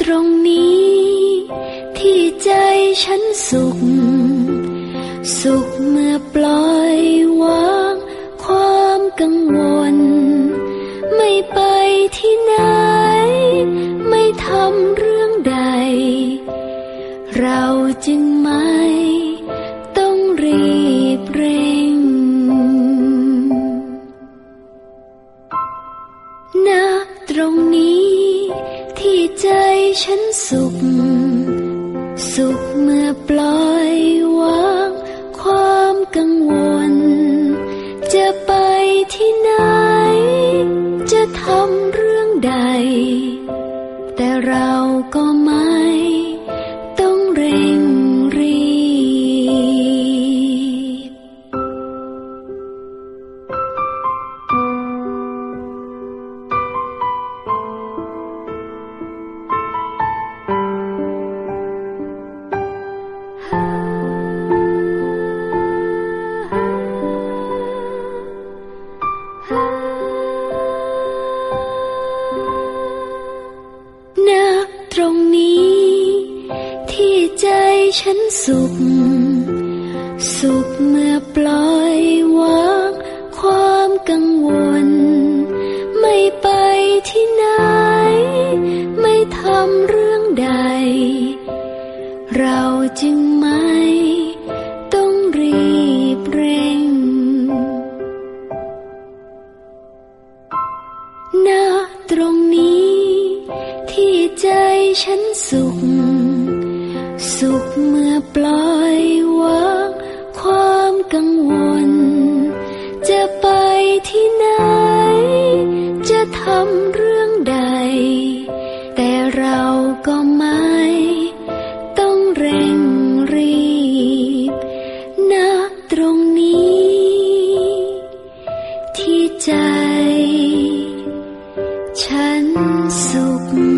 ตรงนี้ ที่ใจฉันสุข สุขเมื่อปล่อยวางความกังวล ไม่ไปที่ไหน ไม่ทำเรื่องใด เราจึงไม่ต้องรีบเร่ง ฉันสุข สุขเมื่อปล่อยวางความกังวล จะไปที่ไหน จะทำเรื่องใด แต่เราก็ไม่ต้องเร่ง ฉันสุข สุขเมื่อปล่อยวางความกังวล ไม่ไปที่ไหน ไม่ทำเรื่องใด เราจึงไม่ต้องรีบเร่งณตรงนี้ที่ใจฉันสุขสุข เมื่อปล่อยวางความกังวล จะไปที่ไหน จะทำเรื่องใด แต่เราก็ไม่ ต้องเร่งรีบณตรงนี้ ที่ใจ ฉันสุข